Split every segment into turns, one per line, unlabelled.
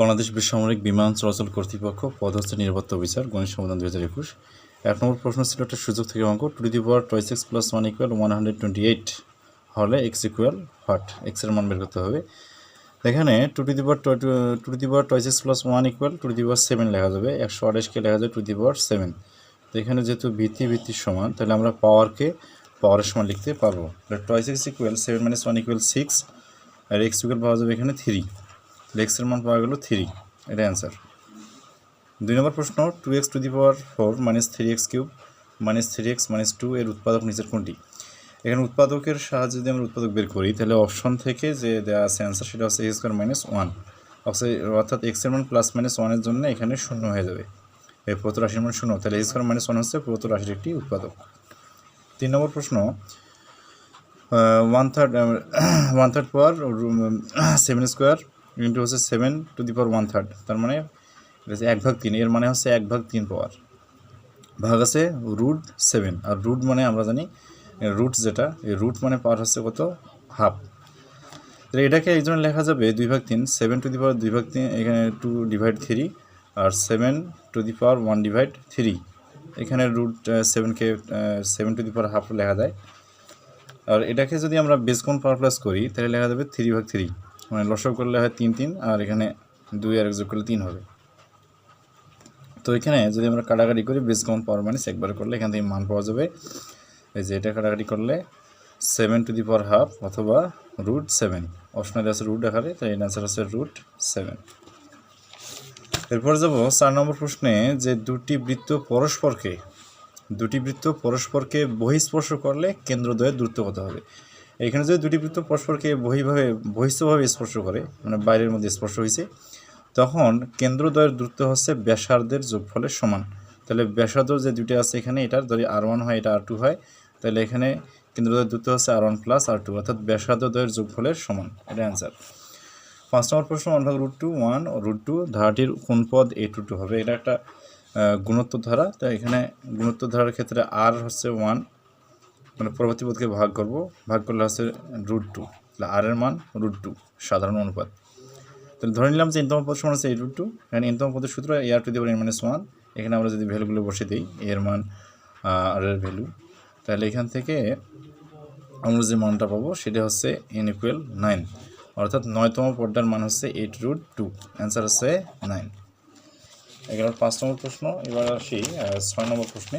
বাংলাদেশ বেসামরিক বিমান চলাচল কর্তৃপক্ষ পদ হচ্ছে নিরাপত্তা অফিসার গণিত সমাধান দুই হাজার একুশ। এক নম্বর প্রশ্ন ছিল একটা সুযোগ থেকে অঙ্ক। To the power twice x plus one equal one hundred twenty eight হলে এক্স ইকুয়াল হোয়াট? এক্সের মান বের করতে হবে। এখানে two to the power two to the power twice x plus one equal to the power seven লেখা যাবে। একশো আঠাশকে লেখা যাবে টু দি পাওয়ার সেভেন। তো এখানে যেহেতু ভিত্তি ভিত্তির সমান, তাহলে আমরা পাওয়ারকে পাওয়ারের সমান লিখতে পারব। Twice x equal seven minus one equal six আর এক্স ইকুয়াল পাওয়া যাবে এখানে থ্রি এক্সের মান পাওয়া গেল থ্রি এটা অ্যান্সার দুই নম্বর প্রশ্ন two x to the power four minus three x cube minus three x minus two এর উৎপাদক নিচের কোনটি? এখানে উৎপাদকের সাহায্যে যদি আমরা উৎপাদক বের করি, তাহলে অপশন থেকে যে দেওয়া আছে অ্যান্সার সেটা হচ্ছে এক্স স্কোয়ার মাইনাস ওয়ান অর্থাৎ এক্সের মান প্লাস মাইনাস ওয়ানের জন্য এখানে শূন্য হয়ে যাবে। এই প্রত রাশির মান শূন্য, তাহলে এক্স স্কোয়ার মাইনাস ওয়ান হচ্ছে প্রত রাশির একটি উৎপাদক। তিন নম্বর প্রশ্ন one third one third power seven square into হচ্ছে seven to the power one third তার মানে এক ভাগ তিন। এর মানে হচ্ছে এক ভাগ তিন পাওয়ার ভাগ আছে রুট সেভেন আর রুট মানে আমরা জানি রুট যেটা এই রুট মানে পাওয়ার হচ্ছে কত? হাফ তাহলে এটাকে এই লেখা যাবে দুই ভাগ তিন সেভেন টু দি পাওয়ার দুই ভাগ তিন, এখানে two divide three R seven to the power one divide three এখানে root সেভেনকে seven to the power half লেখা যায়। আর এটাকে যদি আমরা বেস কোন পাওয়ার প্লাস করি, তাহলে লেখা যাবে থ্রি ভাগ থ্রি মানে লসক করলে হয় তিন তিন, আর এখানে দুই আর এক যোগ করলে তিন হবে। তো এখানে যদি আমরা কাটাকাটি করি বেস কমন পাওয়ার মাইনাস একবার করলে এখান থেকে মান পাওয়া যাবে। এই যে এটা কাটাকাটি করলে seven to the power half অথবা রুট সেভেন অপশনালি আছে রুট আকারে, তাই এর অ্যান্সার আছে রুট সেভেন এরপর যাব চার নম্বর প্রশ্নে যে দুটি বৃত্ত পরস্পরকে, দুটি বৃত্ত পরস্পরকে বহিস্পর্শ করলে কেন্দ্রদ্বয়ের দূরত্ব কত হবে? এখানে যদি দুটি বৃত্ত পরস্পরকে বহিভাবে, বহিষ্ঠভাবে স্পর্শ করে মানে বাইরের মধ্যে স্পর্শ হয়েছে, তখন কেন্দ্রদ্বয়ের দূরত্ব হচ্ছে ব্যাসার্ধের যোগফলের সমান। তাহলে ব্যাসার্ধ যে দুটি আছে এখানে, এটার যদি আর ওয়ান হয়, এটা আর টু হয়, তাহলে এখানে কেন্দ্রদ্বয়ের দূরত্ব হচ্ছে R one plus R two অর্থাৎ ব্যাসার্ধ দ্বয়ের যোগফলের সমান, এটা অ্যান্সার পাঁচ নম্বর প্রশ্ন ওয়ান ভাগ root two one root two ধারাটির কোন পদ এ টু টু হবে? এটা একটা গুণত্ব ধারা তো এখানে গুণত্ব ধারার ক্ষেত্রে আর হচ্ছে ওয়ান মানে পরবর্তী পদকে ভাগ করব। ভাগ করলে হচ্ছে রুট টু তাহলে আর এর মান রুট টু সাধারণ অনুপাত। তাহলে ধরে নিলাম যে এনতম পদ সমান হচ্ছে এই রুট টু এখানে এনতম পদের সূত্র a r to the n minus one এখানে আমরা যদি ভ্যালুগুলো বসে দিই এর মান আর এর ভ্যালু, তাহলে এখান থেকে আমরা যে মানটা পাবো সেটা হচ্ছে এন ইকুয়াল নাইন অর্থাৎ নয়তম পর্দার মান হচ্ছে এইট রুট টু অ্যান্সার হচ্ছে নাইন এগারো পাঁচ নম্বর প্রশ্ন, এবার আসি ছয় নম্বর প্রশ্নে।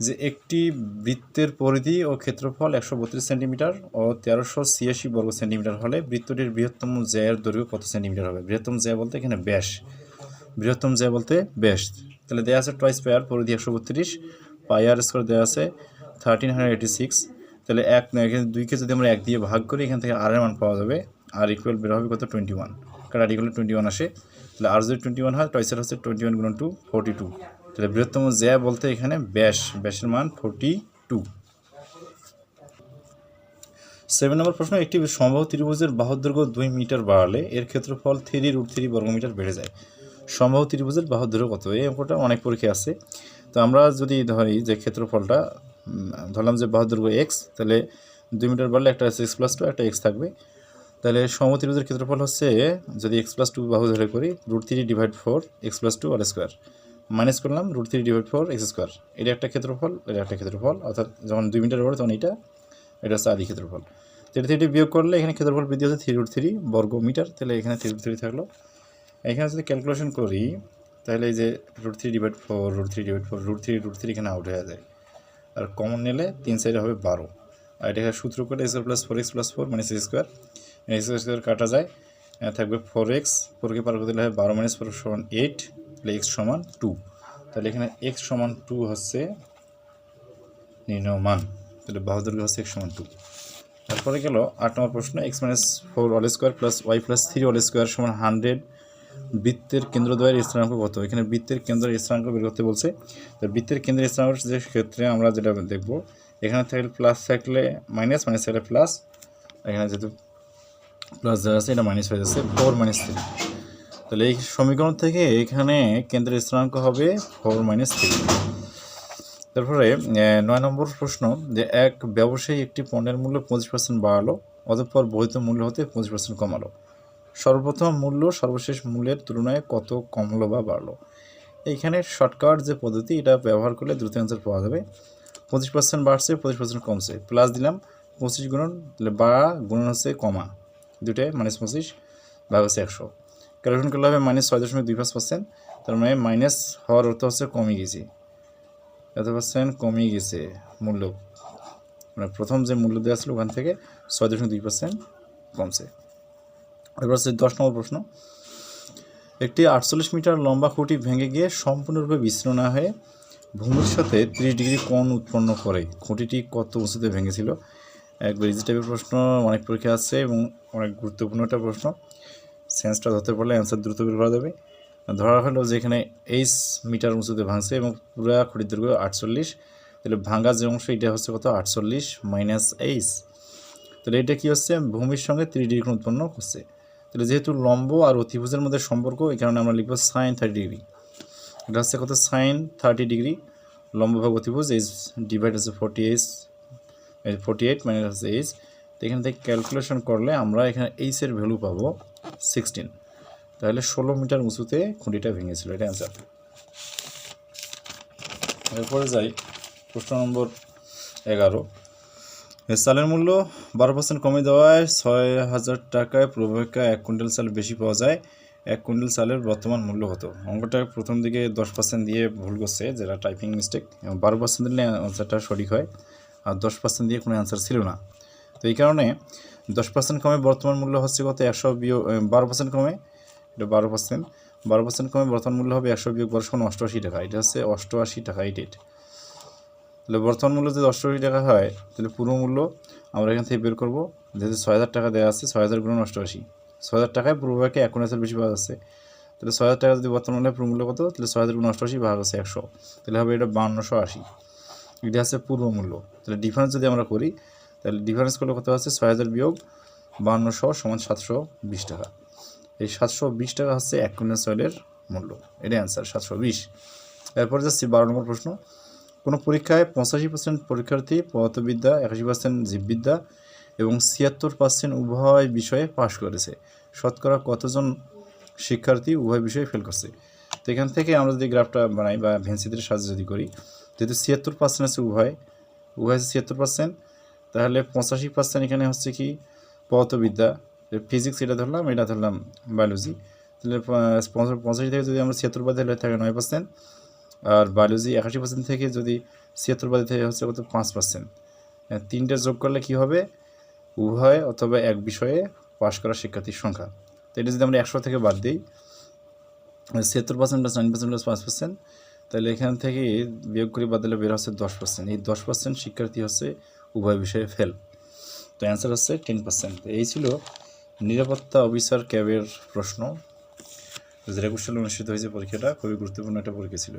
যে একটি বৃত্তের পরিধি ও ক্ষেত্রফল একশো বত্রিশ সেন্টিমিটার ও তেরোশো ছিয়াশি বর্গ সেন্টিমিটার হলে বৃত্তটির বৃহত্তম জ্যায়ের দৈর্ঘ্য কত সেন্টিমিটার হবে? বৃহত্তম জ্যা বলতে এখানে ব্যাস। বৃহত্তম জ্যা বলতে ব্যাস। তাহলে দেওয়া আছে টয়েস পায়ার পরিধি একশো বত্রিশ পায়ার স্কোয়ার দেওয়া আছে থার্টিন হান্ড্রেড এইটি সিক্স তাহলে এক এখানে দুইকে যদি আমরা এক দিয়ে ভাগ করি, এখান থেকে আর এর মান পাওয়া যাবে। আর ইকুয়াল বের হবে কত? টোয়েন্টি ওয়ান কারণ আর ইকুয়াল টোয়েন্টি ওয়ান আসে। তাহলে আর যদি টোয়েন্টি ওয়ান হয় টয়েসের হচ্ছে টোয়েন্টি ওয়ান গুণ টু ফোর্টি টু তাহলে বৃহত্তম জ্যা বলতে এখানে ব্যাস, ব্যাসের মান ফোর্টি টু সেভেন নম্বর প্রশ্ন, একটি সম্ভব ত্রিভুজের বাহুর দৈর্ঘ্য দুই মিটার বাড়ালে এর ক্ষেত্রফল থ্রি রুট থ্রি বর্গমিটার বেড়ে যায়। সম্ভব ত্রিভুজের বাহুর দৈর্ঘ্য কত? এই অঙ্কটা অনেক পরীক্ষা আছে। তো আমরা যদি ধরি যে ক্ষেত্রফলটা ধরলাম যে বাহুর দৈর্ঘ্য এক্স তাহলে দুই মিটার বাড়লে একটা এক্স প্লাস টু একটা এক্স থাকবে। তাহলে সমবাহু ত্রিভুজের ক্ষেত্রফল হচ্ছে, যদি এক্স প্লাস টু বাহু ধরে করি root three divide four x plus two আর স্কোয়ার মাইনাস করলাম root three divide four x square এটা একটা ক্ষেত্রফল, এটা একটা ক্ষেত্রফল, অর্থাৎ যখন দুই মিটার বড় তখন এটা এটা হচ্ছে আদি ক্ষেত্রফল। তো থেকে বিয়োগ করলে এখানে ক্ষেত্রফল বৃদ্ধি হচ্ছে থ্রি রুট থ্রি বর্গ মিটার, তাহলে এখানে থ্রি রুট থ্রি থাকল। এখানে যদি ক্যালকুলেশন করি, তাহলে এই যে root three divide four root three divide four root three root three এখানে আউট হয়ে যায়। আর কমন নিলে তিন সাইডে হবে বারো। আর এটা সূত্র করে x plus four x plus four মানে সিক্স স্কোয়ার এক্স স্কোয়ার কাটা যায় থাকবে ফোর এক্স ফোরকে পার করতে হয় বারো মাইনাস ফোর সমান এইট তাহলে এক্স সমান টু তাহলে এখানে এক্স সমান টু হচ্ছে নির্ণয় মান তাহলে বাহাদুর হচ্ছে এক্স সমান টু তারপরে গেল আট নম্বর প্রশ্ন x minus four all square plus y plus three all square সমান হান্ড্রেড বৃত্তের কেন্দ্রদ্বয়ের স্থানাঙ্ক কত? এখানে বৃত্তের কেন্দ্রের স্থানাঙ্ক বের করতে বলছে। তো বৃত্তের কেন্দ্রের স্থানাঙ্ক যে ক্ষেত্রে আমরা যেটা দেখব, এখানে থাকলে প্লাস থাকলে মাইনাস মাইনাস থাকলে প্লাস এখানে যেহেতু প্লাস দেওয়া আছে, এটা মাইনাস হয়ে যাচ্ছে ফোর মাইনাস থ্রি তাহলে এই সমীকরণ থেকে এখানে কেন্দ্রের স্থানাঙ্ক হবে ফোর মাইনাস থ্রি। তারপরে নয় নম্বর প্রশ্ন যে এক ব্যবসায়ী একটি পণ্যের মূল্য পঁচিশ পার্সেন্ট বাড়ালো, অতঃপর বৈধ মূল্য হতে পঁচিশ পার্সেন্ট কমালো। সর্বপ্রথম মূল্য সর্বশেষ মূল্যের তুলনায় কত কমলো বা বাড়লো? এইখানে শর্টকাট যে পদ্ধতি, এটা ব্যবহার করলে দ্রুত অ্যান্সার পাওয়া যাবে। পঁচিশ পার্সেন্ট বাড়ছে, পঁচিশ পার্সেন্ট কমছে। প্লাস দিলাম, পঁচিশ গুণন বাড়া গুণন হচ্ছে কমা। দুটায় মাইনাস পঁচিশ, ভাগ হচ্ছে একশো। ক্যালকুলেশন করলে হবে মাইনাস ছয় দশমিক দুই পাঁচ পার্সেন্ট তার মানে মাইনাস হওয়ার অর্থ হচ্ছে কমে গেছে। এত পার্সেন্ট কমে গেছে মূল্য। মানে প্রথম যে মূল্য দেওয়া ছিল ওখান থেকে ছয় দশমিক দুই পার্সেন্ট কমছে। এবার হচ্ছে দশ নম্বর প্রশ্ন। একটি আটচল্লিশ মিটার লম্বা খুঁটি ভেঙে গিয়ে সম্পূর্ণরূপে বিচ্ছিন্ন না হয়ে ভূমির সাথে ত্রিশ ডিগ্রি কোণ উৎপন্ন করে। খুঁটিটি কত উঁচুতে ভেঙেছিল? একবার ইজি টাইপের প্রশ্ন, অনেক পরীক্ষা আছে এবং অনেক গুরুত্বপূর্ণ একটা প্রশ্ন। সেন্সটা ধরতে পারলে অ্যান্সার দ্রুত বের করা যাবে। ধরা হলো যে এখানে এইচ মিটার উঁচুতে ভাঙছে এবং পুরো খুঁটির দৈর্ঘ্য আটচল্লিশ, তাহলে ভাঙা যে অংশ এটা হচ্ছে কত? আটচল্লিশ মাইনাস এইচ তাহলে এটা কী হচ্ছে? ভূমির সঙ্গে ত্রি ডিগ্রি উৎপন্ন করছে। তাহলে যেহেতু লম্ব আর অতিভুজের মধ্যে সম্পর্ক, এই কারণে আমরা লিখব সাইন থার্টি ডিগ্রি এটা হচ্ছে কত? সাইন থার্টি ডিগ্রি লম্ব ভাগ অতিভুজ এইচ ডিভাইড হচ্ছে forty h forty eight minus হচ্ছে এইচ তো এখান থেকে ক্যালকুলেশন করলে আমরা এখানে এইচের ভ্যালু পাবো। সিক্সটিন তাহলে ষোলো মিটার উঁচুতে খুঁটিটা ভেঙেছিল, এটা অ্যান্সার এরপরে যাই, প্রশ্ন নম্বর এগারো। চালের মূল্য বারো পার্সেন্ট কমে দেওয়ায় ছয় হাজার টাকায় প্রবাহিকা এক কুইন্টাল চাল বেশি পাওয়া যায়। এক কুইন্টাল চালের বর্তমান মূল্য কত? অঙ্কটা প্রথম দিকে দশ পার্সেন্ট দিয়ে ভুল করছে, যেটা টাইপিং মিস্টেক এবং বারো পার্সেন্ট দিলে অ্যান্সারটা সঠিক হয়, আর দশ পার্সেন্ট দিয়ে কোনো অ্যান্সার ছিল না। তো এই কারণে দশ পার্সেন্ট কমে বর্তমান মূল্য হচ্ছে কত? একশো বিয়োগ বারো পার্সেন্ট কমে, এটা বারো পার্সেন্ট বারো পার্সেন্ট কমে বর্তমান মূল্য হবে একশো বিয়োগ বারোশো অষ্টআশি টাকা। এটা হচ্ছে অষ্টআশি টাকা এইট এইট তাহলে বর্তমান মূল্য যদি অষ্টআশি টাকা হয়, তাহলে পুরো মূল্য আমরা এখান থেকে বের করব। যেহেতু ছয় হাজার টাকা দেওয়া আছে, ছয় হাজার গুণ অষ্টআশি। ছয় হাজার টাকায় পূর্বভাগে এক কোন বেশি পাওয়া যাচ্ছে। তাহলে ছয় হাজার টাকা যদি বর্তমান মূল্যে পুরো মূল্য কত? তাহলে ছয় হাজার গুণ অষ্টআশি ভাগ আছে একশো। তাহলে হবে এটা বান্নশো আশি। এটা হচ্ছে পূর্ব মূল্য। তাহলে ডিফারেন্স যদি আমরা করি তাহলে ডিফারেন্স করলে কত আছে? ছয় হাজার বিয়োগ বাউন্নশো সমান সাতশো বিশ টাকা। এই সাতশো বিশ টাকা হচ্ছে এক কুইন্টাল সয়েলের মূল্য। এটাই অ্যান্সার সাতশো বিশ। এরপর যাচ্ছি বারো নম্বর প্রশ্ন। কোনো পরীক্ষায় পঁচাশি পার্সেন্ট পরীক্ষার্থী পদার্থবিদ্যা, একাশি পার্সেন্ট জীববিদ্যা এবং ছিয়াত্তর পার্সেন্ট উভয় বিষয়ে পাশ করেছে। শতকরা কতজন শিক্ষার্থী উভয় বিষয়ে ফেল করছে? তো এখান থেকে আমরা যদি গ্রাফটা বানাই বা ভেন্সিদের সাহায্যে যদি করি, যেহেতু ছিয়াত্তর পার্সেন্ট আছে উভয় উভয় আছে ছিয়াত্তর পার্সেন্ট তাহলে পঁচাশি পার্সেন্ট এখানে হচ্ছে কি পদার্থবিদ্যা ফিজিক্স এটা ধরলাম এটা ধরলাম বায়োলজি তাহলে পঁচাশি থেকে যদি আমরা ছিয়াত্তর তাহলে থাকে নয় পার্সেন্ট আর বায়োলজি একাশি পার্সেন্ট থেকে যদি ছিয়াত্তর থেকে হচ্ছে কত পাঁচ পার্সেন্ট তিনটে যোগ করলে কি হবে? উভয় অথবা এক বিষয়ে পাশ করা শিক্ষার্থীর সংখ্যা। তো এটা যদি আমরা একশো থেকে বাদ দিই ছিয়াত্তর percent plus nine percent plus পাঁচ পার্সেন্ট তাহলে এখান থেকে বিয়োগ করে বাদ দিলে বের হচ্ছে দশ পার্সেন্ট এই দশ পার্সেন্ট শিক্ষার্থী হচ্ছে উভয় বিষয়ে ফেল তো অ্যান্সার হচ্ছে টেন পার্সেন্ট এই ছিল নিরাপত্তা অফিসার ক্যাবের প্রশ্ন। দু হাজার একুশ সালে অনুষ্ঠিত হয়েছে পরীক্ষাটা, খুবই গুরুত্বপূর্ণ একটা পরীক্ষা ছিল।